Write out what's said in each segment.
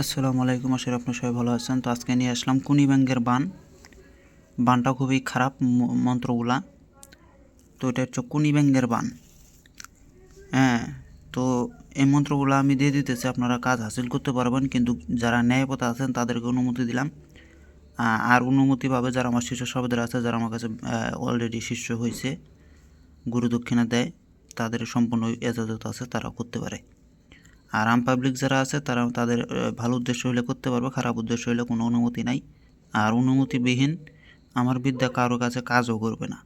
আসসালামু আলাইকুম, আশা আপনার সবাই ভালো আছেন। তো আজকে নিয়ে আসলাম কুনি ব্যাংকের বান। বানটা খুবই খারাপ মন্ত্রগুলা। তো এটা হচ্ছে কুনি ব্যাংকের বান। হ্যাঁ তো এই মন্ত্রগুলো আমি দিয়ে দিতেছি, আপনারা কাজ হাসিল করতে পারবেন, কিন্তু যারা ন্যায়পথে আছেন, তাদেরকে অনুমতি দিলাম। আর অনুমতি পাবে যারা আমার শিষ্য সবেদের আছে, যারা আমার কাছে অলরেডি শিষ্য হয়েছে, গুরু দক্ষিণা দেয়, তাদের সম্পূর্ণ এজাজত আছে তারা করতে পারে। আর আম পাবলিক যারা আছে, তারা তাদের ভালো উদ্দেশ্য হলে করতে পারবে, খারাপ উদ্দেশ্য হলে কোনো অনুমতি নাই। আর অনুমতিবিহীন আমার বিদ্যা কারও কাছে কাজও করবে না।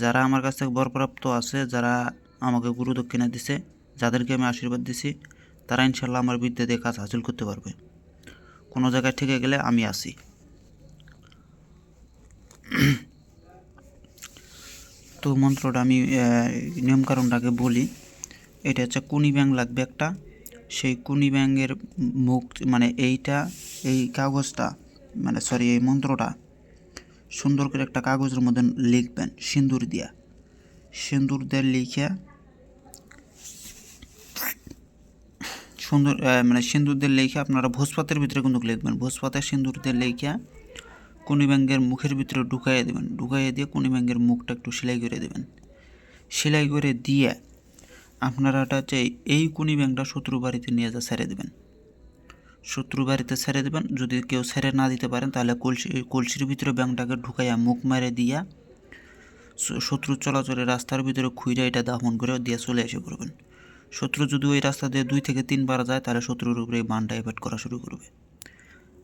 যারা আমার কাছ থেকে বরপ্রাপ্ত আছে, যারা আমাকে গুরু দক্ষিণা দিছে, যাদেরকে আমি আশীর্বাদ দিছি, তারা ইনশাল্লাহ আমার বিদ্যা দিয়ে কাজ হাসিল করতে পারবে। কোনো জায়গায় থেকে গেলে আমি আসি তো মন্ত্রটা আমি নিয়মকানুনটাকে বলি। এটা হচ্ছে কুনি ব্যাং লাগবে একটা। সেই কুনি ব্যাঙের মুখ মানে এইটা, এই কাগজটা মানে সরি এই মন্ত্রটা সুন্দর করে একটা কাগজের মধ্যে লিখবেন, সিঁদুর দিয়া। সিন্দুর দিয়ে লিখে সুন্দর মানে সিন্দুর দিয়ে লিখে আপনারা ভোজপাতের ভিতরে কিন্তু লিখবেন। ভোজপাতের সিন্দুর দিয়ে লিখে কুনি ব্যাঙ্গের মুখের ভিতরে ঢুকাইয়ে দেবেন। ঢুকাইয়ে দিয়ে কুনি ব্যাঙ্গের মুখটা একটু সেলাই করে দেবেন। সেলাই করে দিয়ে আপনারা হচ্ছে এই কুনি ব্যাংকটা শত্রু বাড়িতে নিয়ে যা ছেড়ে দেবেন। শত্রু বাড়িতে ছেড়ে দেবেন। যদি কেউ ছেড়ে না দিতে পারেন, তাহলে কলসি কলসির ভিতরে ব্যাংকটাকে ঢুকাইয়া মুখ মেরে দিয়া শত্রু চলাচলের রাস্তার ভিতরে খুঁড়ে এটা দাফন করে দিয়ে চলে এসে পড়বেন। শত্রু যদি ওই রাস্তা দিয়ে দুই থেকে তিনবার যায়, তাহলে শত্রুর উপরে এই বানটা করা শুরু করবে।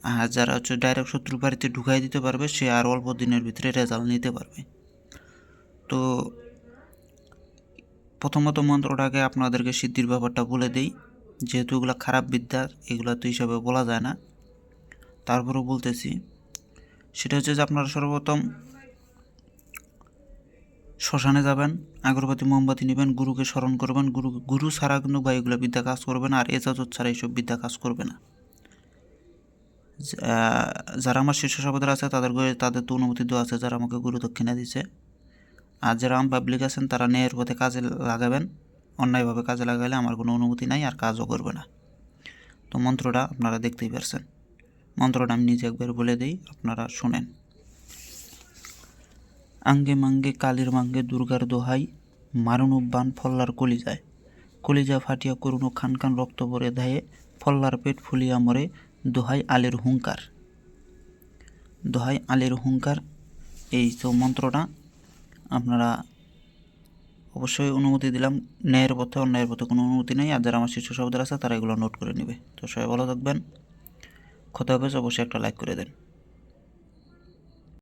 আর যারা হচ্ছে ডাইরেক্ট শত্রু বাড়িতে ঢুকাই দিতে পারবে, সে আর অল্প দিনের ভিতরে রেজাল্ট নিতে পারবে। তো প্রথমত মন্ত্রটাকে আপনাদেরকে সিদ্ধির ব্যাপারটা বলে দেই। যেহেতু এগুলো খারাপ বিদ্যা এগুলো তো হিসাবে বলা যায় না। তারপরেও বলতেছি, সেটা হচ্ছে যে আপনারা সর্বপ্রথম শ্মশানে যাবেন, আগরবাতি, মোমবাতি নেবেন, গুরুকে স্মরণ করবেন, গুরু গুরু ছাড়া কিন্তু বা এগুলো বিদ্যা কাজ করবে না, আর এজাজত ছাড়া এইসব বিদ্যা কাজ করবে না। যারা আমার শিষ্য সভ্যদের আছে তাদেরকে তাদের তো অনুমতি দেওয়া আছে, যারা আমাকে গুরু দক্ষিণা দিছে আর যারা আম পাবলিক আছেন, তারা ন্যায়ের পথে কাজে লাগাবেন। অন্যায়ভাবে কাজে লাগালে আমার কোনো অনুমতি নাই, আর কাজও করবে না। তো মন্ত্রটা আপনারা দেখতেই পারছেন। মন্ত্রটা আমি নিজে একবার বলে দিই, আপনারা শোনেন। আঙ্গে মাঙ্গে, কালীর মাঙ্গে, দুর্গার দোহাই, মারুনু বান ফল্লার কলিজায়। কলিজা ফাটিয়া করুণু খান খান রক্ত ভরে ধায়ে, ফল্লার পেট ফুলিয়া মরে, দোহাই আলের হুঙ্কার। দোহাই আলের হুঙ্কার, এই তো মন্ত্রটা। আপনারা অবশ্যই অনুমতি দিলাম। ন্যায়ের পথে অন্যায়ের পথে কোনো অনুমতি নেই। আর যারা আমার শিশু শব্দের আছে, তারা এগুলো নোট করে নেবে। তো সবাই ভালো থাকবেন। ক্ষতি হবে, অবশ্যই একটা লাইক করে দেন।